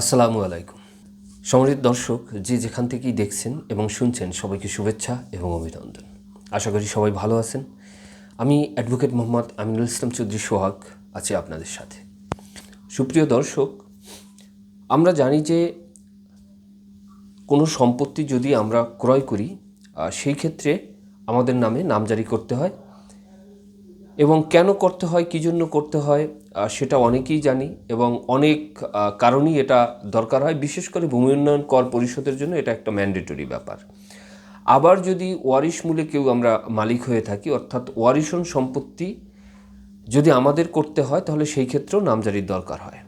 আসসালামু আলাইকুম। সমৃদ্ধ দর্শক, যে যেখান থেকেই দেখছেন এবং শুনছেন, সবাইকে শুভেচ্ছা এবং অভিনন্দন। আশা করি সবাই ভালো আছেন। আমি অ্যাডভোকেট মোহাম্মদ আমিনুল ইসলাম চৌধুরী সোহাগ আছি আপনাদের সাথে। সুপ্রিয় দর্শক, আমরা জানি যে কোনো সম্পত্তি যদি আমরা ক্রয় করি সেই ক্ষেত্রে আমাদের নামে নামজারি করতে হয়। এবং কেন করতে হয়, কী জন্য করতে হয় সেটা অনেকেই জানি এবং অনেক কারণেই এটা দরকার হয়। বিশেষ করে ভূমি উন্নয়ন কর পরিষদের জন্য এটা একটা ম্যান্ডেটরি ব্যাপার। আবার যদি ওয়ারিশ মূলে কেউ আমরা মালিক হয়ে থাকি, অর্থাৎ ওয়ারিশন সম্পত্তি যদি আমাদের করতে হয়, তাহলে সেই ক্ষেত্রেও নামজারির দরকার হয়।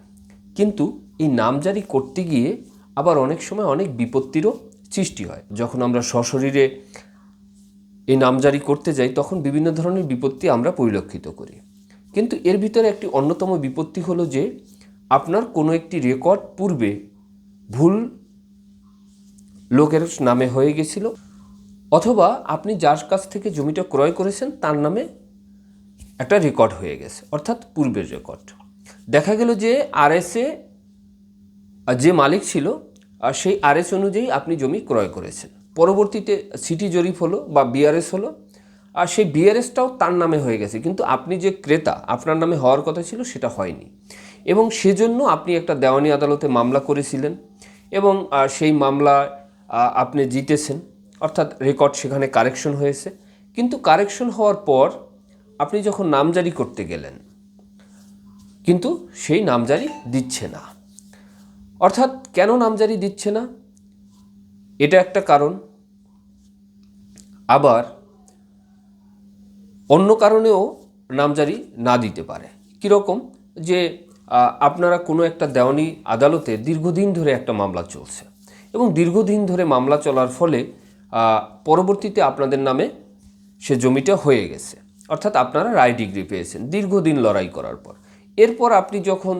কিন্তু এই নামজারি করতে গিয়ে আবার অনেক সময় অনেক বিপত্তিরও সৃষ্টি হয়। যখন আমরা সশরীরে এই নামজারি করতে যাই, তখন বিভিন্ন ধরনের বিপত্তি আমরা পরিলক্ষিত করি। কিন্তু এর ভিতরে একটি অন্যতম বিপত্তি হলো যে আপনার কোনো একটি রেকর্ড পূর্বে ভুল লোকের নামে হয়ে গেছিল, অথবা আপনি যার কাছ থেকে জমিটা ক্রয় করেছেন তার নামে একটা রেকর্ড হয়ে গেছে, অর্থাৎ পূর্বের রেকর্ড। দেখা গেল যে আরএসএ যে মালিক ছিল, আর সেই আরএস অনুযায়ী আপনি জমি ক্রয় করেছেন। পরবর্তীতে সিটি জরিপ হলো বা বিআরএস হলো আর সেই বিআরএসটাও তার নামে হয়ে গেছে। কিন্তু আপনি যে ক্রেতা, আপনার নামে হওয়ার কথা ছিল, সেটা হয়নি। এবং সেজন্য আপনি একটা দেওয়ানি আদালতে মামলা করেছিলেন এবং সেই মামলা আপনি জিতেছেন। অর্থাৎ রেকর্ড সেখানে কারেকশন হয়েছে। কিন্তু কারেকশন হওয়ার পর আপনি যখন নামজারি করতে গেলেন, কিন্তু সেই নামজারি দিচ্ছে না। অর্থাৎ কেন নামজারি দিচ্ছে না? এটা একটা কারণ। আবার অন্য কারণেও নামজারি না দিতে পারে। কীরকম? যে আপনারা কোনো একটা দেওয়ানি আদালতে দীর্ঘদিন ধরে একটা মামলা চলছে এবং দীর্ঘদিন ধরে মামলা চলার ফলে পরবর্তীতে আপনাদের নামে সে জমিটা হয়ে গেছে। অর্থাৎ আপনারা রায় ডিগ্রি পেয়েছেন দীর্ঘদিন লড়াই করার পর। এরপর আপনি যখন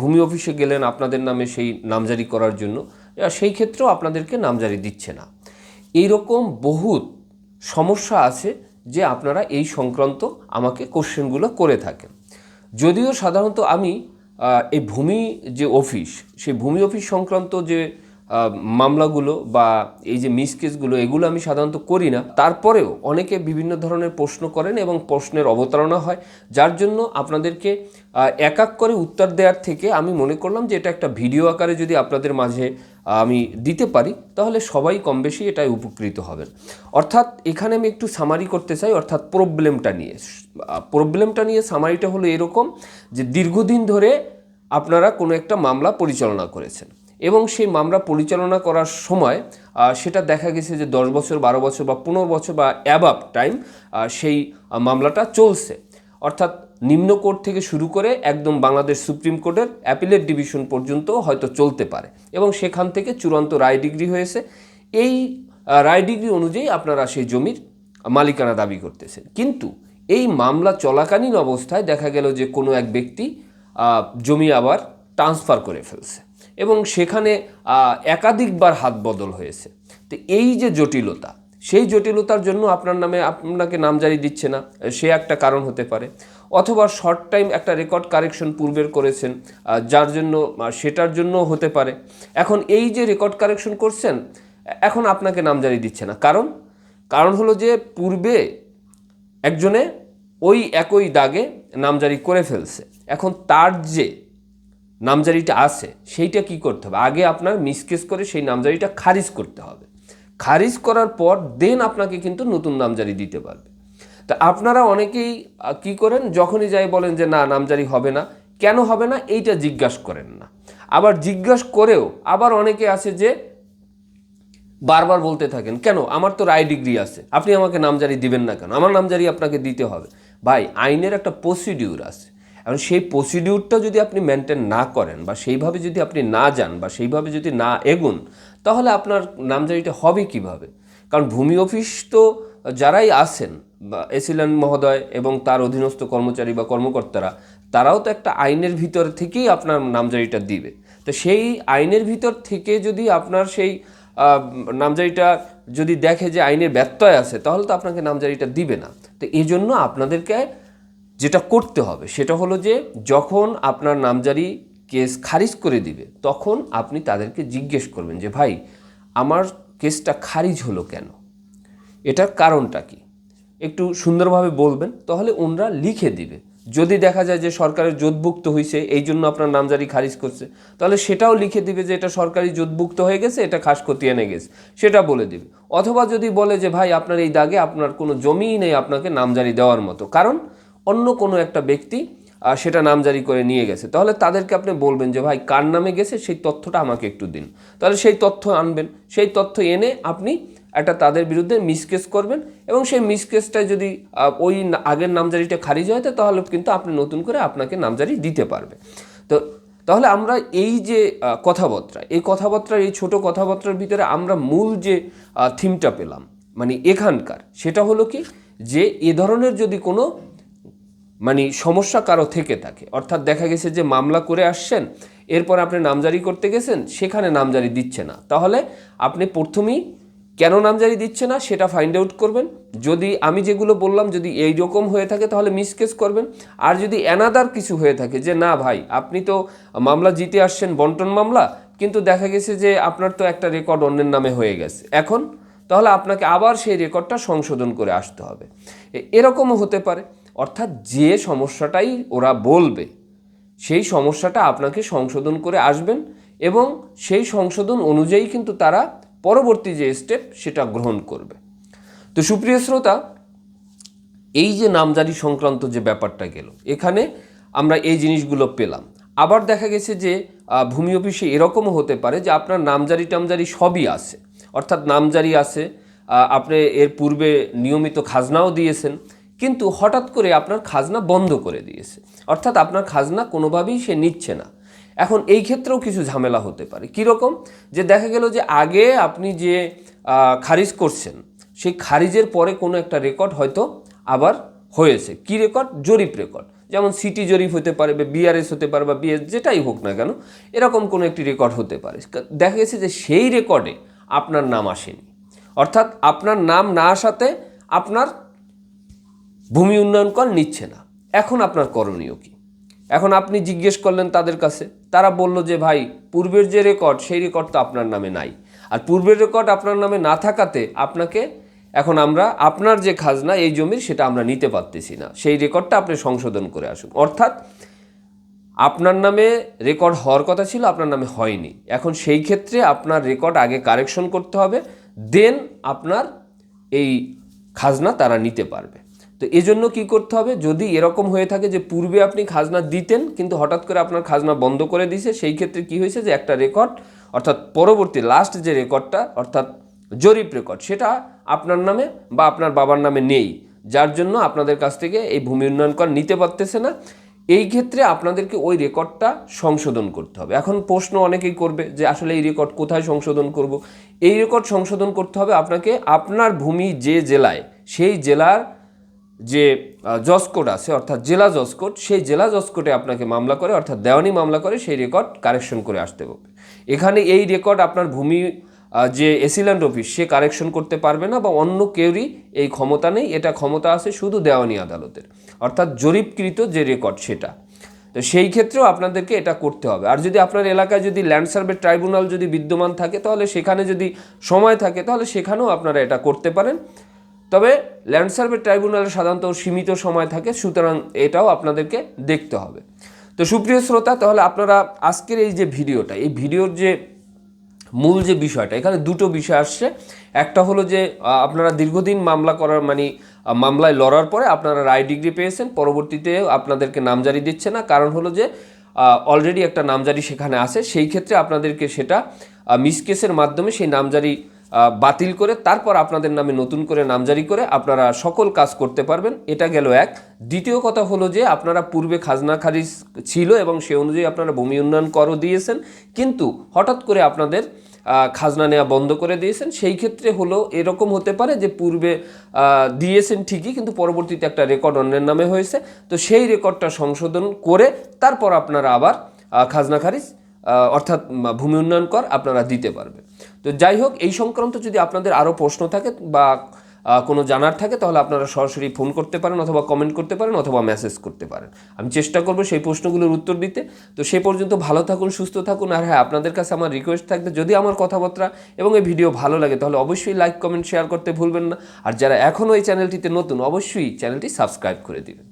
ভূমি অফিসে গেলেন আপনাদের নামে সেই নামজারি করার জন্য সেই ক্ষেত্রেও আপনাদেরকে নামজারি দিচ্ছে না। এইরকম বহুত সমস্যা আছে যে আপনারা এই সংক্রান্ত আমাকে কোশ্চেনগুলো করে থাকেন। যদিও সাধারণত আমি এই ভূমি যে অফিস, সেই ভূমি অফিস সংক্রান্ত যে মামলাগুলো বা এই যে মিস কেসগুলো, এগুলো আমি সাধারণত করি না। তারপরেও অনেকে বিভিন্ন ধরনের প্রশ্ন করেন এবং প্রশ্নের অবতারণা হয়, যার জন্য আপনাদেরকে এক এক করে উত্তর দেওয়ার থেকে আমি মনে করলাম যে এটা একটা ভিডিও আকারে যদি আপনাদের মাঝে আমি দিতে পারি, তাহলে সবাই কম বেশি এটাই উপকৃত হবেন। অর্থাৎ এখানে আমি একটু সামারি করতে চাই, অর্থাৎ প্রবলেমটা নিয়ে। প্রবলেমটা নিয়ে সামারিটা হলো এরকম যে দীর্ঘদিন ধরে আপনারা কোনো একটা মামলা পরিচালনা করেছেন। এবং সেই মামলা পরিচালনা করার সময় সেটা দেখা গেছে যে দশ বছর, বারো বছর বা পনেরো বছর বা অ্যাবাভ টাইম সেই মামলাটা চলছে। অর্থাৎ নিম্ন কোর্ট থেকে শুরু করে একদম বাংলাদেশ সুপ্রিম কোর্টের অ্যাপিলেট ডিভিশন পর্যন্ত হয়তো চলতে পারে এবং সেখান থেকে চূড়ান্ত রায় ডিগ্রি হয়েছে। এই রায় ডিগ্রি অনুযায়ী আপনারা সেই জমির মালিকানা দাবি করতেছেন। কিন্তু এই মামলা চলাকালীন অবস্থায় দেখা গেল যে কোনো এক ব্যক্তি জমি আবার ট্রান্সফার করে ফেলছে। এবং সেখানে একাধিকবার হাত বদল হয়েছে। তো এই যে জটিলতা, সেই জটিলতার জন্য আপনার নামে আপনাকে নামজারি দিচ্ছে না, সে একটা কারণ হতে পারে। অথবা শর্ট টাইম একটা রেকর্ড কারেকশন পূর্বের করেছেন যার জন্য সেটার জন্য হতে পারে। এখন এই যে রেকর্ড কারেকশন করছেন, এখন আপনাকে নামজারি দিচ্ছে না। কারণ? কারণ হলো যে পূর্বে একজনে ওই একই দাগে নামজারি করে ফেলছে। এখন তার যে নামজারিটা আছে, সেইটা কি করতে হবে? আগে আপনার মিসকেস করে সেই নামজারিটা খারিজ করতে হবে। খারিজ করার পর দেন আপনাকে কিন্তু নতুন নামজারি দিতে পারবে। তা আপনারা অনেকেই কি করেন? যখনই যাই বলেন যে, না, নামজারি হবে না। কেন হবে না? এইটা জিজ্ঞাসা করেন না। আবার জিজ্ঞাসা করেও আবার অনেকে আছে যে, বারবার বলতে থাকেন, কেন? আমার তো রায় ডিগ্রি আছে। আপনি আমাকে নামজারি দিবেন না কেন? আমার নামজারি আপনাকে দিতে হবে। ভাই, আইনের একটা প্রসিডিউর আছে। এখন সেই প্রসিডিউরটা যদি আপনি মেনটেন না করেন বা সেইভাবে যদি আপনি না যান বা সেইভাবে যদি না এগুন, তাহলে আপনার নামজারিটা হবে কীভাবে? কারণ ভূমি অফিস তো যারাই আসেন বা এসিলেন মহোদয় এবং তার অধীনস্থ কর্মচারী বা কর্মকর্তারা, তারাও তো একটা আইনের ভিতর থেকেই আপনার নামজারিটা দিবে। তো সেই আইনের ভিতর থেকে যদি আপনার সেই নামজারিটা যদি দেখে যে আইনের ব্যত্যয় আছে, তাহলে তো আপনাকে নামজারিটা দিবে না। তো এই জন্য আপনাদেরকে যেটা করতে হবে সেটা হলো যে যখন আপনার নামজারি কেস খারিজ করে দিবে, তখন আপনি তাদেরকে জিজ্ঞেস করবেন যে, ভাই, আমার কেসটা খারিজ হলো কেন? এটার কারণটা কি? একটু সুন্দরভাবে বলবেন, তাহলে ওনরা লিখে দিবে। যদি দেখা যায় যে সরকারের জোটভুক্ত হয়েছে এই জন্য আপনার নামজারি খারিজ করছে, তাহলে সেটাও লিখে দিবে যে, এটা সরকারি জোটভুক্ত হয়ে গেছে, এটা খাস এনে গেছে। সেটা বলে দিবে। অথবা যদি বলে যে, ভাই, আপনার এই দাগে আপনার কোনো জমিই নেই আপনাকে নামজারি দেওয়ার মতো। কারণ অন্য কোনো একটা ব্যক্তি সেটা নামজারি করে নিয়ে গেছে। তাহলে তাদেরকে আপনি বলবেন যে, ভাই, কার নামে গেছে? সেই তথ্যটা আমাকে একটু দিন। তাহলে সেই তথ্য আনবেন। সেই তথ্য এনে আপনি একটা তাদের বিরুদ্ধে মিসকেস করবেন এবং সেই মিসকেসটা যদি ওই আগের নামজারিটা খারিজ হয় তাহলে কিন্তু আপনি নতুন করে আপনাকে নামজারি দিতে পারবে। তো, তাহলে আমরা এই যে কথাবার্তা, এই কথাবার্তার, এই ছোট কথাবার্তার ভিতরে আমরা মূল যে থিমটা পেলাম মানে এখানকার, সেটা হলো কি? যে এ ধরনের যদি কোনো মানে সমস্যা কারও থেকে থাকে। অর্থাৎ দেখা গেছে যে মামলা করে আসছেন, এরপর আপনি নামজারি করতে গেছেন, সেখানে নামজারি দিচ্ছে না। তাহলে আপনি প্রথমেই কেন নামজারি দিচ্ছে না সেটা ফাইন্ড আউট করবেন। যদি আমি যেগুলো বললাম যদি এই রকম হয়ে থাকে তাহলে মিসকেস করবেন। আর যদি অ্যানাদার কিছু হয়ে থাকে যে না ভাই, আপনি তো মামলা জিতে আসছেন, বন্টন মামলা, কিন্তু দেখা গেছে যে আপনার তো একটা রেকর্ড অন্যের নামে হয়ে গেছে। এখন তাহলে আপনাকে আবার সেই রেকর্ডটা সংশোধন করে আসতে হবে। এরকমও হতে পারে। অর্থাৎ যে সমস্যাটাই ওরা বলবে, সেই সমস্যাটা আপনাকে সংশোধন করে আসবেন এবং সেই সংশোধন অনুযায়ী কিন্তু তারা পরবর্তী যে স্টেপ সেটা গ্রহণ করবে। তো সুপ্রিয় শ্রোতা, এই যে নামজারি সংক্রান্ত যে ব্যাপারটা গেল, এখানে আমরা এই জিনিসগুলো পেলাম। আবার দেখা গেছে যে ভূমি অফিসে এরকমও হতে পারে যে আপনার নামজারি টামজারি সবই আছে। অর্থাৎ নামজারি আছে আপনি এর পূর্বে নিয়মিত খাজনাও দিয়েছেন কিন্তু হঠাৎ করে আপনার খাজনা বন্ধ করে দিয়েছে। অর্থাৎ আপনার খাজনা কোনোভাবেই সে নিচ্ছে না। এখন এই ক্ষেত্রেও কিছু ঝামেলা হতে পারে। কীরকম যে দেখা গেল যে আগে আপনি যে খারিজ করছেন, সেই খারিজের পরে কোনো একটা রেকর্ড হয়তো আবার হয়েছে। কি রেকর্ড? জরিপ রেকর্ড। যেমন সিটি জরিপ হতে পারে বা বিআরএস হতে পারে বা বিএস, যেটাই হোক না কেন, এরকম কোনো একটি রেকর্ড হতে পারে। দেখা গেছে যে সেই রেকর্ডে আপনার নাম আসেনি। অর্থাৎ আপনার নাম না আসাতে আপনার ভূমি উন্নয়ন কর নিচ্ছে না। এখন আপনার করণীয় কি? এখন আপনি জিজ্ঞেস করলেন তাদের কাছে, তারা বলল যে, ভাই, পূর্বের যে রেকর্ড সেই রেকর্ড তো আপনার নামে নাই। আর পূর্বের রেকর্ড আপনার নামে না থাকাতে আপনাকে এখন আমরা, আপনার যে খাজনা, এই জমির সেটা আমরা নিতে পারতেছি না। সেই রেকর্ডটা আপনি সংশোধন করে আসুন। অর্থাৎ আপনার নামে রেকর্ড হওয়ার কথা ছিল, আপনার নামে হয়নি। এখন সেই ক্ষেত্রে আপনার রেকর্ড আগে কারেকশন করতে হবে দেন আপনার এই খাজনা তারা নিতে পারবে। তো এজন্য কি করতে হবে? যদি এরকম হয়ে থাকে যে পূর্বে আপনি খাজনা দিতেন, কিন্তু হঠাৎ করে আপনার খাজনা বন্ধ করে দিয়েছে, সেই ক্ষেত্রে কি হয়েছে যে একটা রেকর্ড অর্থাৎ পরবর্তী লাস্ট যে রেকর্ডটা অর্থাৎ জরিপ রেকর্ড সেটা আপনার নামে বা আপনার বাবার নামে নেই। যার জন্য আপনাদের কাছ থেকে এই ভূমি উন্নয়ন কর নিতে পারতেছে না। এই ক্ষেত্রে আপনাদেরকে ওই রেকর্ডটা সংশোধন করতে হবে। এখন প্রশ্ন অনেকেই করবে যে আসলে এই রেকর্ড কোথায় সংশোধন করব? এই রেকর্ড সংশোধন করতে হবে আপনাকে, আপনার ভূমি যে জেলায়, সেই জেলার যে জজ কোড আছে, অর্থাৎ জেলা জজ কোড, সেই জেলা জজ কোডে আপনাকে মামলা করে, অর্থাৎ দেওয়ানি মামলা করে, সেই রেকর্ড কারেকশন করে আসতে হবে। এখানে এই রেকর্ড আপনার ভূমি যে এসিল্যান্ড অফিস সে কারেকশন করতে পারবে না বা অন্য কেউরই এই ক্ষমতা নেই, এটা ক্ষমতা আছে শুধু দেওয়ানি আদালতের। অর্থাৎ জরিপকৃত যে রেকর্ড সেটা। তো সেই ক্ষেত্রেও আপনাদেরকে এটা করতে হবে। আর যদি আপনার এলাকায় যদি ল্যান্ড সার্ভে ট্রাইব্যুনাল যদি বিদ্যমান থাকে, তাহলে সেখানে যদি সময় থাকে, তাহলে সেখানেও আপনারা এটা করতে পারেন। তবে ল্যান্ড সার্ভে ট্রাইব্যুনালে সাধারণত সীমিত সময় থাকে, সুতরাং এটাও আপনাদেরকে দেখতে হবে। তো সুপ্রিয় শ্রোতা, তাহলে আপনারা আজকের এই যে ভিডিওটা, এই ভিডিওর যে মূল যে বিষয়টা, এখানে দুটো বিষয় আসছে। একটা হলো যে আপনারা দীর্ঘদিন মামলা করার মানে মামলায় লড়ার পরে আপনারা রায় ডিগ্রি পেয়েছেন, পরবর্তীতে আপনাদেরকে নামজারি দিচ্ছে না। কারণ হলো যে অলরেডি একটা নামজারি সেখানে আছে, সেই ক্ষেত্রে আপনাদেরকে সেটা মিসকেসের মাধ্যমে সেই নামজারি বাতিল করে তারপর আপনাদের নামে নতুন করে নামজারি করে আপনারা সকল কাজ করতে পারবেন। এটা গেল এক। দ্বিতীয় কথা হলো যে আপনারা পূর্বে খাজনা খারিজ ছিল এবং সে অনুযায়ী আপনারা ভূমি উন্নয়ন করও দিয়েছেন। কিন্তু হঠাৎ করে আপনাদের খাজনা নেওয়া বন্ধ করে দিয়েছেন। সেই ক্ষেত্রে হলো এরকম হতে পারে যে পূর্বে দিয়েছেন ঠিকই, কিন্তু পরবর্তীতে একটা রেকর্ড অন্যের নামে হয়েছে। তো সেই রেকর্ডটা সংশোধন করে তারপর আপনারা আবার খাজনা খারিজ অর্থাৎ ভূমি উন্নয়ন কর আপনারা দিতে পারবেন। তো যাই হোক, এই সংক্রান্ত যদি আপনাদের আরও প্রশ্ন থাকে বা কোনো জানার থাকে, তাহলে আপনারা সরাসরি ফোন করতে পারেন অথবা কমেন্ট করতে পারেন অথবা মেসেজ করতে পারেন। আমি চেষ্টা করব সেই প্রশ্নগুলোর উত্তর দিতে। তো সে পর্যন্ত ভালো থাকুন, সুস্থ থাকুন আর হ্যাঁ আপনাদের কাছে আমার রিকোয়েস্ট থাকবে, যদি আমার কথাবার্তা এবং এই ভিডিও ভালো লাগে, তাহলে অবশ্যই লাইক কমেন্ট শেয়ার করতে ভুলবেন না। আর যারা এখনও এই চ্যানেলটিতে নতুন, অবশ্যই চ্যানেলটি সাবস্ক্রাইব করে দিবেন।